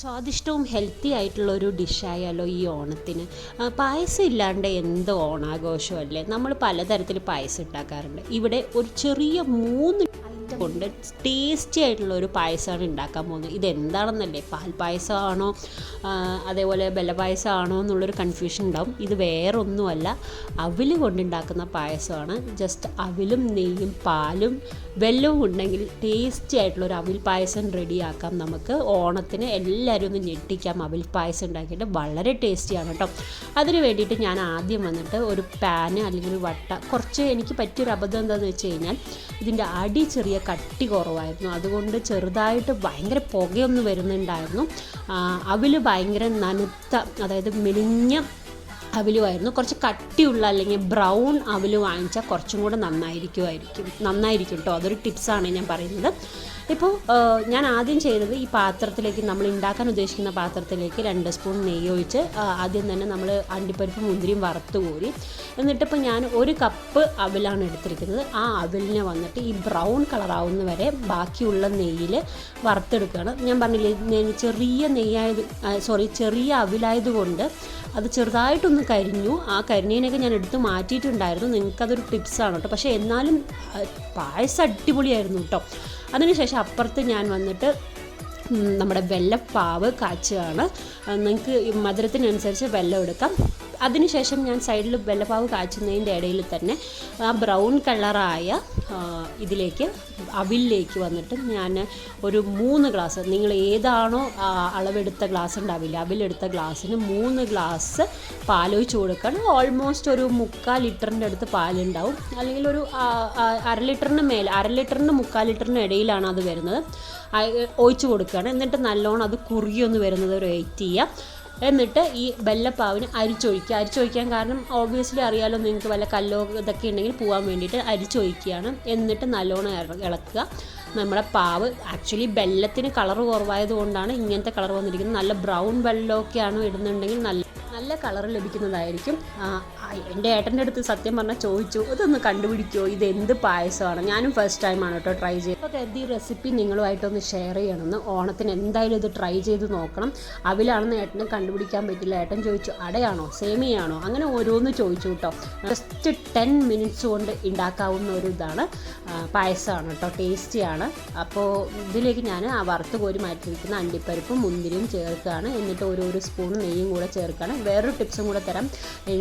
സ്വാദിഷ്ടവും healthy ആയിട്ടുള്ള ഒരു ഡിഷായാലോ ഈ ഓണത്തിന്? പായസം ഇല്ലാണ്ട് എന്ത് ഓണാഘോഷമല്ലേ? നമ്മൾ പലതരത്തിൽ പായസം ഉണ്ടാക്കാറുണ്ട്. ഇവിടെ ഒരു ചെറിയ മൂന്ന് കൊണ്ട് ടേസ്റ്റി ആയിട്ടുള്ള ഒരു പായസമാണ് ഉണ്ടാക്കാൻ പോകുന്നത്. ഇതെന്താണെന്നല്ലേ? പാൽ പായസമാണോ? അതേപോലെ അതേപോലെ ബെല്ലപായസമാണോ എന്നുള്ളൊരു കൺഫ്യൂഷൻ ഉണ്ടാവും. ഇത് വേറൊന്നുമല്ല. അവിൽ കൊണ്ടുണ്ടാക്കുന്ന പായസമാണ്. ജസ്റ്റ് അവിലും നെയ്യും പാലും വെല്ലവും ഉണ്ടെങ്കിൽ ടേസ്റ്റി ആയിട്ടുള്ള ഒരു അവിൽ പായസം റെഡിയാക്കാം നമുക്ക് ഓണത്തിന് എല്ലാവരും ഒന്ന് ഞെട്ടിക്കാം. അവിൽ പായസം ഉണ്ടാക്കിയിട്ട് വളരെ ടേസ്റ്റിയാണ് കേട്ടോ അതിന് വേണ്ടിയിട്ട് ഞാൻ ആദ്യം വന്നിട്ട് ഒരു പാന് അല്ലെങ്കിൽ ഒരു വട്ട കുറച്ച് എനിക്ക് പറ്റിയൊരു അബദ്ധം എന്താണെന്ന് വെച്ച് കഴിഞ്ഞാൽ ഇതിന്റെ അടി ചെറിയ കട്ടി കുറവായിരുന്നു. അതുകൊണ്ട് ചെറുതായിട്ട് ഭയങ്കര പുകയൊന്നും വരുന്നുണ്ടായിരുന്നു. അവിൽ ഭയങ്കര നനുത്ത അതായത് മെലിഞ്ഞ അവലുമായിരുന്നു കുറച്ച് കട്ടിയുള്ള അല്ലെങ്കിൽ ബ്രൗൺ അവൽ വാങ്ങിച്ചാൽ കുറച്ചും കൂടെ നന്നായിരിക്കുമായിരിക്കും നന്നായിരിക്കും കേട്ടോ അതൊരു ടിപ്സാണ് ഞാൻ പറയുന്നത്. ഇപ്പോൾ ഞാൻ ആദ്യം ചെയ്തത് ഈ പാത്രത്തിലേക്ക് നമ്മൾ ഉണ്ടാക്കാൻ ഉദ്ദേശിക്കുന്ന പാത്രത്തിലേക്ക് രണ്ട് സ്പൂൺ നെയ്യ് ഒഴിച്ച് ആദ്യം തന്നെ നമ്മൾ അണ്ടിപ്പരിപ്പ് മുന്തിരിയും വറുത്ത് കോരി എന്നിട്ടിപ്പോൾ ഞാൻ ഒരു കപ്പ് അവിലാണ് എടുത്തിരിക്കുന്നത്. ആ അവിലിനെ വന്നിട്ട് ഈ ബ്രൗൺ കളറാവുന്ന വരെ ബാക്കിയുള്ള നെയ്യിൽ വറുത്തെടുക്കുകയാണ്. ഞാൻ പറഞ്ഞില്ലേ ചെറിയ നെയ്യായത് സോറി ചെറിയ അവിലായതുകൊണ്ട് അത് ചെറുതായിട്ടൊന്ന് കരിഞ്ഞു. ആ കരിഞ്ഞതിനൊക്കെ ഞാൻ എടുത്ത് മാറ്റിയിട്ടുണ്ടായിരുന്നു. നിങ്ങൾക്കതൊരു ടിപ്സാണ് കേട്ടോ. പക്ഷേ എന്നാലും പായസം അടിപൊളിയായിരുന്നു കേട്ടോ. അതിനുശേഷം അപ്പുറത്ത് ഞാൻ വന്നിട്ട് നമ്മുടെ വെല്ലപ്പാവ് കാച്ചുകയാണ്. നിങ്ങൾക്ക് മധുരത്തിനനുസരിച്ച് വെല്ലം എടുക്കാം. അതിനുശേഷം ഞാൻ സൈഡിൽ വെല്ലപ്പാവ് കാച്ചുന്നതിന്റെ ഇടയിൽ തന്നെ ആ ബ്രൗൺ കളറായ ഇതിലേക്ക് അവിലേക്ക് വന്നിട്ട് ഞാൻ ഒരു മൂന്ന് ഗ്ലാസ് നിങ്ങൾ ഏതാണോ അളവെടുത്ത ഗ്ലാസ് ഉണ്ടാവില്ല അവിലെടുത്ത ഗ്ലാസ്സിന് മൂന്ന് ഗ്ലാസ് പാലൊഴിച്ച് കൊടുക്കണം. ഓൾമോസ്റ്റ് ഒരു മുക്കാൽ ലിറ്ററിന്റെ അടുത്ത് പാലുണ്ടാവും. അല്ലെങ്കിൽ ഒരു അര ലിറ്ററിന് മേലെ അര ലിറ്ററിന് മുക്കാൽ ലിറ്ററിന് ഇടയിലാണ് അത് വരുന്നത്. ഒഴിച്ച് ഒഴിച്ച് കൊടുക്കുകയാണ് എന്നിട്ട് നല്ലോണം അത് കുറുകിയൊന്ന് വരുന്നത് ഒരു വെയിറ്റ് ചെയ്യുക എന്നിട്ട് ഈ വെല്ലപ്പാവിന് അരിച്ചൊഴിക്കുക. അരിച്ചൊഴിക്കാൻ കാരണം ഓബിയസ്ലി അറിയാലോ നിങ്ങൾക്ക് വല്ല കല്ലോ ഇതൊക്കെ ഉണ്ടെങ്കിൽ പോകാൻ വേണ്ടിയിട്ട് അരിച്ചൊഴിക്കുകയാണ്. എന്നിട്ട് നല്ലോണം ഇളക്കുക. നമ്മുടെ പാവ് ആക്ച്വലി വെല്ലത്തിന് കളർ കുറവായത് കൊണ്ടാണ് ഇങ്ങനത്തെ കളർ വന്നിരിക്കുന്നത്. നല്ല ബ്രൗൺ വെള്ളമൊക്കെയാണ് ഇടുന്നുണ്ടെങ്കിൽ നല്ല നല്ല കളർ ലഭിക്കുന്നതായിരിക്കും. എന്റെ ഏട്ടന്റെ അടുത്ത് സത്യം പറഞ്ഞാൽ ചോദിച്ചു ഇതൊന്ന് കണ്ടുപിടിക്കുമോ ഇത് എന്ത് പായസമാണ്? ഞാനും ഫസ്റ്റ് ടൈമാണ് കേട്ടോ ട്രൈ ചെയ്ത് അപ്പോൾ കരുതി റെസിപ്പി നിങ്ങളുമായിട്ടൊന്ന് ഷെയർ ചെയ്യണമെന്ന് ഓണത്തിന് എന്തായാലും ഇത് ട്രൈ ചെയ്ത് നോക്കണം. അവിലാണെന്ന് ഏട്ടന് കണ്ടുപിടിക്കാൻ പറ്റില്ല. ഏട്ടൻ ചോദിച്ചു അടയാണോ? സേമിയാണോ അങ്ങനെ ഓരോന്ന് ചോദിച്ചു കേട്ടോ. ജസ്റ്റ് ടെൻ മിനിറ്റ്സ് കൊണ്ട് ഉണ്ടാക്കാവുന്ന ഒരു ഇതാണ് പായസമാണ് കേട്ടോ ടേസ്റ്റിയാണ് അപ്പോൾ ഇതിലേക്ക് ഞാൻ ആ വറുത്ത് കോരി മാറ്റിയിരിക്കുന്ന അണ്ടിപ്പരിപ്പും മുന്തിരിയും ചേർക്കുകയാണ്. എന്നിട്ട് ഓരോരോ സ്പൂൺ നെയ്യും കൂടെ ചേർക്കുകയാണ്. വേറൊരു ടിപ്സും കൂടെ തരാം.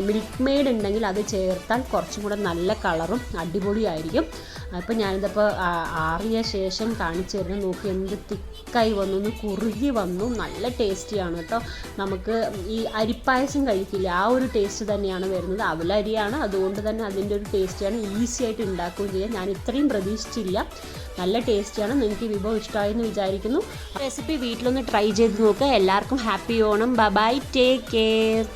മിൽക്ക് മെയ്ഡ് ഉണ്ടെങ്കിൽ അത് ചേർത്താൽ കുറച്ചും കൂടെ നല്ല കളറും അടിപൊളിയായിരിക്കും. അപ്പോൾ ഞാനിതിപ്പോൾ ആറിയ ശേഷം കാണിച്ചു തരുന്നത് നോക്കി എന്ത് തിക്കായി വന്നു ഒന്ന് കുറുകി വന്നു. നല്ല ടേസ്റ്റിയാണ് കേട്ടോ. നമുക്ക് ഈ അരിപ്പായസം കഴിക്കില്ല ആ ഒരു ടേസ്റ്റ് തന്നെയാണ് വരുന്നത്. അവലരിയാണ് അതുകൊണ്ട് തന്നെ അതിന്റെ ഒരു ടേസ്റ്റിയാണ് ഈസി ആയിട്ട് ഉണ്ടാക്കുകയും ചെയ്യാം. ഞാൻ ഇത്രയും പ്രതീക്ഷിച്ചില്ല. നല്ല ടേസ്റ്റിയാണ് നിങ്ങൾക്ക് ഈ വിഭവം ഇഷ്ടമായി എന്ന് വിചാരിക്കുന്നു. റെസിപ്പി വീട്ടിലൊന്ന് ട്രൈ ചെയ്ത് നോക്കുക എല്ലാവർക്കും happy Onam. Bye take care thank